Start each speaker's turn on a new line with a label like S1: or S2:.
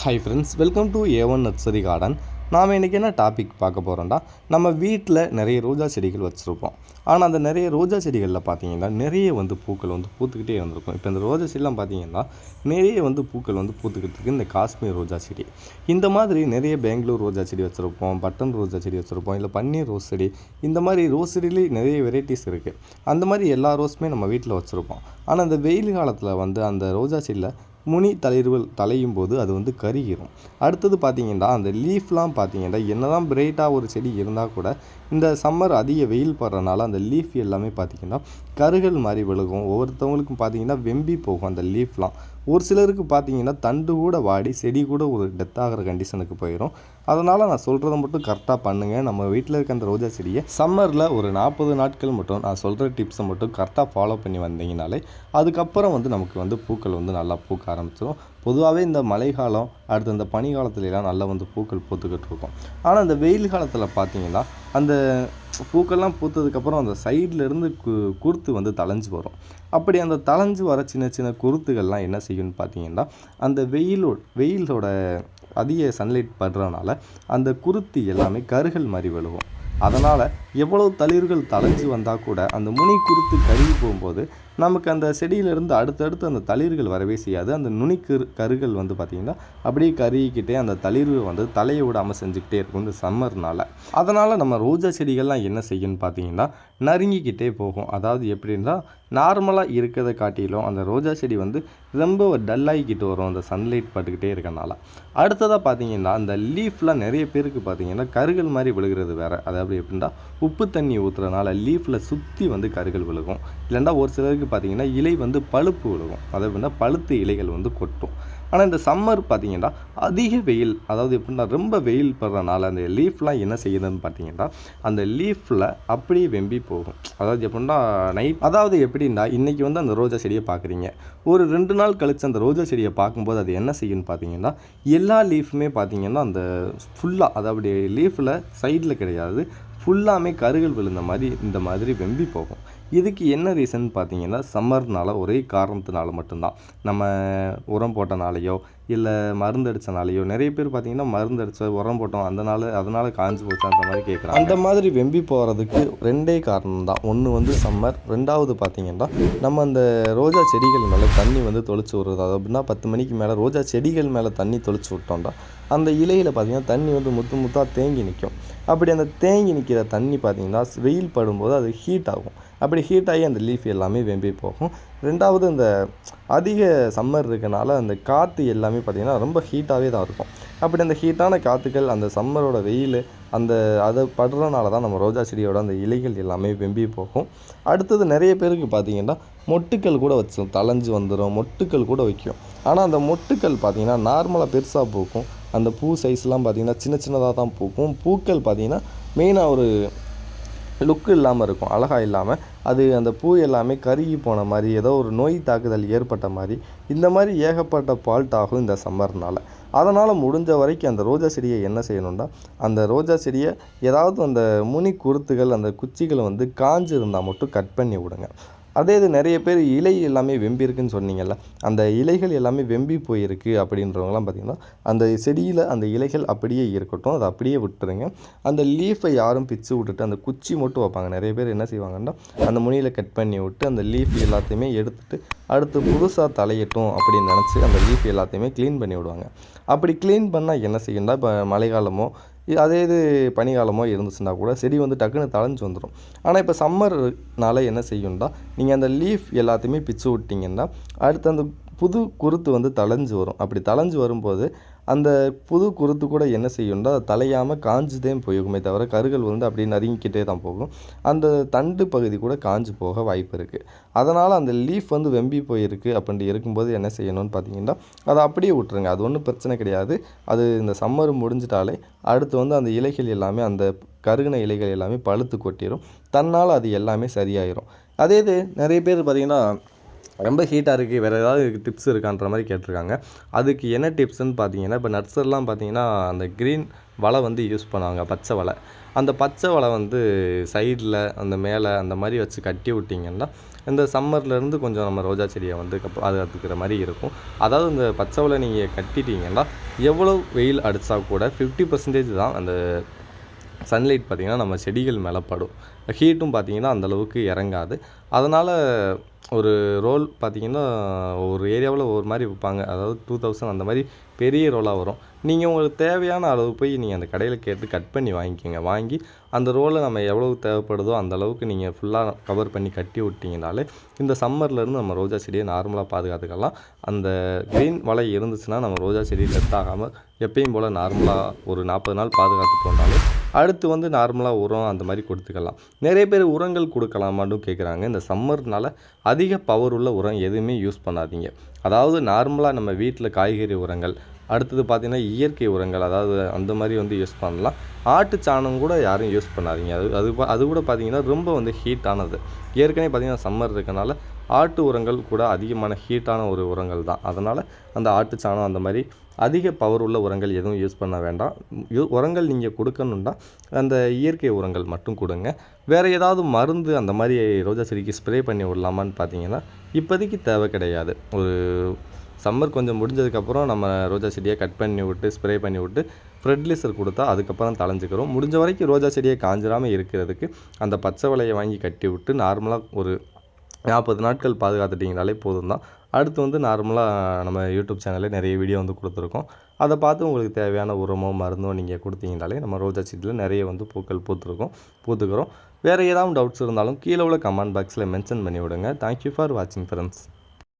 S1: Hi friends welcome to A one nursery garden நாம் இன்றைக்கி என்ன டாபிக் பார்க்க போகிறோம்டா நம்ம வீட்டில் நிறைய ரோஜா செடிகள் வச்சுருப்போம். ஆனால் அந்த நிறைய ரோஜா செடிகளில் பார்த்தீங்கன்னா நிறைய வந்து பூக்கள் வந்து பூத்துக்கிட்டே இருந்திருக்கும் இப்போ இந்த ரோஜா செடிலாம் பார்த்தீங்கன்னா நிறைய வந்து பூக்கள் வந்து பூத்துக்கிட்டு இருக்குது இந்த காஷ்மீர் ரோஜா செடி. இந்த மாதிரி நிறைய பெங்களூர் ரோஜா செடி வச்சுருப்போம் பட்டன் ரோஜா செடி வச்சுருப்போம் இல்லை பன்னீர் ரோஸ் செடி. இந்த மாதிரி ரோஸ் செடியிலே நிறைய வெரைட்டிஸ் இருக்குது அந்த மாதிரி எல்லா ரோஸுமே நம்ம வீட்டில் வச்சுருப்போம். ஆனால் அந்த வெயில் காலத்தில் வந்து அந்த ரோஜா செடியில் முனி தளிர்கள் தலையும் போது அது வந்து கருகிரும். அடுத்தது பார்த்தீங்கன்னா அந்த லீஃப்லாம் பார்த்தீங்கன்னா என்னதான் பிரைட்டாக ஒரு செடி இருந்தால் கூட இந்த சம்மர் அதிக வெயில் படுறனால அந்த லீஃப் எல்லாமே பார்த்தீங்கன்னா கருகல் மாதிரி விழுகும். ஒவ்வொருத்தவங்களுக்கும் பார்த்தீங்கன்னா வெம்பி போகும் அந்த லீஃப்லாம். ஒரு சிலருக்கு பார்த்தீங்கன்னா தண்டு கூட வாடி செடி கூட ஒரு டெத் ஆகிற கண்டிஷனுக்கு போயிடும் அதனால் நான் சொல்கிறத மட்டும் கரெக்டாக பண்ணுங்கள் நம்ம வீட்டில் இருக்க அந்த ரோஜா செடியை சம்மரில் ஒரு நாற்பது நாட்கள் மட்டும் நான் சொல்கிற டிப்ஸை மட்டும் கரெக்டாக ஃபாலோ பண்ணி வந்தீங்கனாலே அதுக்கப்புறம் வந்து நமக்கு வந்து பூக்கள் வந்து நல்லா பூக்க ஆரம்பிச்சிடும் பொதுவாகவே இந்த மழை காலம் அடுத்து இந்த பனி காலத்துலலாம் நல்லா வந்து பூக்கள் பூத்துக்கிட்டு இருக்கும். ஆனால் இந்த வெயில் காலத்தில் பார்த்தீங்கன்னா அந்த பூக்கள்லாம் பூத்ததுக்கப்புறம் அந்த சைடில் இருந்து கு குருத்து வந்து தளைஞ்சு வரும். அப்படி அந்த தளைஞ்சு வர சின்ன சின்ன குருத்துகள்லாம் என்ன செய்யும்னு பார்த்தீங்கன்னா அந்த வெயிலோ வெயிலோட அதிக சன்லைட் படுறதுனால அந்த குருத்தி எல்லாமே கருகள் மாதிரி விழுகும் அதனால் எவ்வளோ தளிர்கள் தளைஞ்சு வந்தால் கூட அந்த முனி குருத்து கருகி போகும்போது நமக்கு அந்த செடியிலிருந்து அடுத்தடுத்து அந்த தளிர்கள் வரவே செய்யாது. அந்த நுனிக்கரு கருகள் வந்து பார்த்திங்கன்னா அப்படியே கருகிக்கிட்டே அந்த தளிர்கள் வந்து தலையை விடாமல் செஞ்சுக்கிட்டே இருக்கும் இந்த சம்மர்னால். அதனால் நம்ம ரோஜா செடிகள்லாம் என்ன செய்யும்னு பார்த்தீங்கன்னா நறுங்கிக்கிட்டே போகும். அதாவது எப்படின்னா நார்மலாக இருக்கிறத காட்டிலும் அந்த ரோஜா செடி வந்து ரொம்ப டல்லாகிக்கிட்டு வரும் அந்த சன்லைட் பட்டுக்கிட்டே இருக்கனால. அடுத்ததாக பார்த்தீங்கன்னா அந்த லீஃப்லாம் நிறைய பேருக்கு பார்த்தீங்கன்னா கருகள் மாதிரி விழுகிறது வேறு. அதாவது எப்படின்னா உப்பு தண்ணி ஊற்றுறதுனால லீஃபில் சுற்றி வந்து கருகள் விழுகும். இல்லைன்னா ஒரு சிலருக்கு பார்த்திங்கன்னா இலை வந்து பழுப்பு விழுகும். அதாவது வந்து பழுத்து இலைகள் வந்து கொட்டும். ஆனால் இந்த சம்மர் பார்த்தீங்கன்னா அதிக வெயில் அதாவது எப்படின்னா ரொம்ப வெயில் படுறனால அந்த லீஃப்லாம் என்ன செய்யுதுன்னு பார்த்தீங்கன்னா அந்த லீஃபில் அப்படியே வெம்பி போகும். அதாவது எப்படின்னா நைட் அதாவது எப்படின்னா இன்றைக்கி வந்து அந்த ரோஜா செடியை பார்க்குறீங்க ஒரு ரெண்டு நாள் கழித்து அந்த ரோஜா செடியை பார்க்கும்போது அது என்ன செய்யும்னு பார்த்தீங்கன்னா எல்லா லீஃபுமே பார்த்தீங்கன்னா அந்த ஃபுல்லாக அதாவது லீஃபில் சைடில் கிடையாது. ஃபுல்லாமே கருகள் விழுந்த மாதிரி இந்த மாதிரி வெம்பி போகும். இதுக்கு என்ன ரீசன் பார்த்தீங்கன்னா சம்மர்னால ஒரே காரணத்தினால மட்டும்தான். நம்ம உரம் போட்டனாலேயோ இல்லை மருந்து அடித்தனாலேயோ நிறைய பேர் பார்த்தீங்கன்னா மருந்து அடித்த உரம் போட்டோம் அதனால அதனால் காஞ்சி போச்சு அந்த மாதிரி கேட்குறாங்க. அந்த மாதிரி வெம்பி போகிறதுக்கு ரெண்டே காரணம் தான். ஒன்று வந்து சம்மர் ரெண்டாவது பார்த்தீங்கன்னா நம்ம அந்த ரோஜா செடிகள் மேலே தண்ணி வந்து தொளிச்சு விடுறது. அது அப்படின்னா பத்து மணிக்கு மேலே ரோஜா செடிகள் மேலே தண்ணி தொளிச்சு விட்டோம்டா அந்த இலையில் பார்த்திங்கன்னா தண்ணி வந்து முத்து முத்தாக தேங்கி நிற்கும் அப்படி அந்த தேங்கி நிற்கிற தண்ணி பார்த்திங்கன்னா வெயில் படும்போது அது ஹீட் ஆகும். அப்படி ஹீட் ஆகி அந்த லீஃப் எல்லாமே வெம்பி போகும். ரெண்டாவது இந்த அதிக சம்மர் இருக்கனால அந்த காற்று எல்லாமே பார்த்திங்கன்னா ரொம்ப ஹீட்டாகவே தான் இருக்கும். அப்படி அந்த ஹீட்டான காற்றுகள் அந்த சம்மரோட வெயில் அந்த அதை படுறதுனால தான் நம்ம ரோஜா செடியோட அந்த இலைகள் எல்லாமே வெம்பி போகும். அடுத்தது நிறைய பேருக்கு பார்த்திங்கன்னா மொட்டுக்கள் கூட வச்சோம் தளைஞ்சு வந்துடும் மொட்டுக்கள் கூட வைக்கும். ஆனால் அந்த மொட்டுக்கள் பார்த்திங்கன்னா நார்மலாக பெருசாக பூக்கும். அந்த பூ சைஸ்லாம் பார்த்திங்கன்னா சின்ன சின்னதாக தான் பூக்கும். பூக்கள் பார்த்திங்கன்னா மெயினாக ஒரு லுக்கு இல்லாமல் இருக்கும் அழகாக இல்லாமல் அது அந்த பூ எல்லாமே கருகி போன மாதிரி ஏதோ ஒரு நோய் தாக்குதல் ஏற்பட்ட மாதிரி இந்த மாதிரி ஏகப்பட்ட ஃபால்ட் ஆகும் இந்த சம்மர்னால் அதனால் முடிஞ்ச வரைக்கும் அந்த ரோஜா செடியை என்ன செய்யணும்னா அந்த ரோஜா செடியை ஏதாவது அந்த முனி குருத்துகள் அந்த குச்சிகளை வந்து காஞ்சு இருந்தால் மட்டும் கட் பண்ணி விடுங்க. அதே இது நிறைய பேர் இலை எல்லாமே வெம்பி இருக்குன்னு சொன்னீங்கல்ல அந்த இலைகள் எல்லாமே வெம்பி போயிருக்கு அப்படின்றவங்களாம் பார்த்திங்கன்னா அந்த செடியில் அந்த இலைகள் அப்படியே இருக்கட்டும் அதை அப்படியே விட்டுருங்க. அந்த லீஃபை யாரும் பிச்சு விட்டுட்டு அந்த குச்சி மட்டும் வைப்பாங்க. நிறைய பேர் என்ன செய்வாங்கன்னா அந்த முனியில் கட் பண்ணி விட்டு அந்த லீஃப் எல்லாத்தையுமே எடுத்துட்டு அடுத்து புதுசாக தலையட்டும் அப்படின்னு நினச்சி அந்த லீஃப் எல்லாத்தையுமே க்ளீன் பண்ணி விடுவாங்க. அப்படி க்ளீன் பண்ணால் என்ன செய்யணும்னா இப்போ மழைக்காலமோ அதே இது பனிக்காலமோ இருந்துச்சுன்னா கூட செடி வந்து டக்குன்னு தளைஞ்சு வந்துடும் ஆனால் இப்போ சம்மர்னால என்ன செய்யும்னா நீங்கள் அந்த லீஃப் எல்லாத்தையுமே பிச்சு விட்டிங்கன்னா அடுத்து அந்த புது குருத்து வந்து தளைஞ்சு வரும். அப்படி தளைஞ்சு வரும்போது அந்த புது குருத்து கூட என்ன செய்யும்னா தலையாமல் தான் போயிருக்குமே தவிர கருகள் வந்து அப்படியே நறுங்கிக்கிட்டே தான் போகும். அந்த தண்டு பகுதி கூட காஞ்சு போக வாய்ப்பு இருக்குது அதனால் அந்த லீஃப் வந்து வெம்பி போயிருக்கு அப்படின்ட்டு இருக்கும்போது என்ன செய்யணும்னு பார்த்தீங்கன்னா அதை அப்படியே விட்டுருங்க. அது ஒன்றும் பிரச்சனை கிடையாது. அது இந்த சம்மர் முடிஞ்சிட்டாலே அடுத்து வந்து அந்த இலைகள் எல்லாமே அந்த கருகின இலைகள் எல்லாமே பழுத்து கொட்டிடும் தன்னால் அது எல்லாமே சரியாயிரும். அதே இது நிறைய பேர் பார்த்திங்கன்னா ரொம்ப ஹீட்டாக இருக்குது வேறு ஏதாவது டிப்ஸ் இருக்கான்ற மாதிரி கேட்டிருக்காங்க. அதுக்கு என்ன டிப்ஸ்ன்னு பார்த்தீங்கன்னா இப்போ நட்ஸர்லாம் பார்த்தீங்கன்னா அந்த க்ரீன் வலை வந்து யூஸ் பண்ணுவாங்க. பச்சை வலை. அந்த பச்சை வலை வந்து சைடில் அந்த மேலே அந்த மாதிரி வச்சு கட்டி விட்டிங்கன்னா இந்த சம்மர்லேருந்து கொஞ்சம் நம்ம ரோஜா செடியை வந்து கப் பாதுகாத்துக்கிற மாதிரி இருக்கும். அதாவது இந்த பச்சை வலை நீங்கள் கட்டிட்டீங்கன்னா எவ்வளோ வெயில் அடித்தா கூட ஃபிஃப்டி பர்சன்டேஜ் தான் அந்த சன்லைட் பார்த்திங்கன்னா நம்ம செடிகள் மேலே படும். ஹீட்டும் பார்த்திங்கன்னா அந்தளவுக்கு இறங்காது. அதனால் ஒரு ரோல் பார்த்திங்கன்னா ஒரு ஏரியாவில் ஒரு மாதிரி விற்பாங்க. அதாவது டூ தௌசண்ட் அந்த மாதிரி பெரிய ரோலாக வரும். நீங்கள் உங்களுக்கு தேவையான அளவு போய் நீங்கள் அந்த கடையில் கேட்டு கட் பண்ணி வாங்கிக்கோங்க. வாங்கி அந்த ரோலை நம்ம எவ்வளவு தேவைப்படுதோ அந்த அளவுக்கு நீங்கள் ஃபுல்லாக கவர் பண்ணி கட்டி விட்டிங்கனாலே இந்த சம்மர்லேருந்து நம்ம ரோஜா செடியை நார்மலாக பாதுகாத்துக்கலாம். அந்த க்ரீன் வலை இருந்துச்சுன்னா நம்ம ரோஜா செடி செட் ஆகாமல் எப்பயும் போல் நார்மலாக ஒரு நாற்பது நாள் பாதுகாத்துட்டு வந்தாலும் அடுத்து வந்து நார்மலாக உரம் அந்த மாதிரி கொடுத்துக்கலாம். நிறைய பேர் உரங்கள் கொடுக்கலாமான்னு கேட்குறாங்க இந்த சம்மர்னால் அதிக பவர் உள்ள உரம் எதுவுமே யூஸ் பண்ணாதீங்க. அதாவது நார்மலாக நம்ம வீட்டில் காய்கறி உரங்கள் அடுத்தது பார்த்திங்கன்னா இயற்கை உரங்கள் அதாவது அந்த மாதிரி வந்து யூஸ் பண்ணலாம். ஆட்டு சாணம் கூட யாரும் யூஸ் பண்ணாதீங்க. அது அது அது கூட பார்த்திங்கன்னா ரொம்ப வந்து ஹீட்டானது ஏற்கனவே பார்த்திங்கன்னா சம்மர் இருக்கனால ஆட்டு உரங்கள் கூட அதிகமான ஹீட்டான ஒரு உரங்கள் தான். அதனால் அந்த ஆட்டு சாணம் அந்த மாதிரி அதிக பவர் உள்ள உரங்கள் எதுவும் யூஸ் பண்ண வேண்டாம். உரங்கள் நீங்கள் கொடுக்கணுன்னா அந்த இயற்கை உரங்கள் மட்டும் கொடுங்க. வேறு ஏதாவது மருந்து அந்த மாதிரி ரோஜா செடிக்கு ஸ்ப்ரே பண்ணி விடலாமான்னு பார்த்தீங்கன்னா இப்போதைக்கு தேவை கிடையாது. ஒரு சம்மர் கொஞ்சம் முடிஞ்சதுக்கப்புறம் நம்ம ரோஜா செடியை கட் பண்ணி விட்டு ஸ்ப்ரே பண்ணி விட்டு ஃபெர்டிலைசர் கொடுத்தா அதுக்கப்புறம் தளைஞ்சிக்கிறோம் முடிஞ்ச வரைக்கும் ரோஜா செடியை காஞ்சிராமல் இருக்கிறதுக்கு அந்த பச்சை வலையை வாங்கி கட்டி விட்டு நார்மலாக ஒரு நாற்பது நாட்கள் பாதுகாத்துட்டிங்கனாலே போதும் தான் அடுத்து வந்து நார்மலாக நம்ம யூடியூப் சேனலில் நிறைய வீடியோ வந்து கொடுத்துருக்கோம். அதை பார்த்து உங்களுக்கு தேவையான உரமோ மருந்தோ நீங்கள் கொடுத்தீங்கனாலே நம்ம ரோஜா செடியில் நிறைய வந்து பூக்கள் பூத்துருக்கோம் பூத்துக்கிறோம். வேறு ஏதாவது டவுட்ஸ் இருந்தாலும் கீழே உள்ள கமெண்ட் பாக்ஸில் மென்ஷன் பண்ணி விடுங்க. தேங்க்யூ ஃபார் வாட்சிங் ஃப்ரெண்ட்ஸ்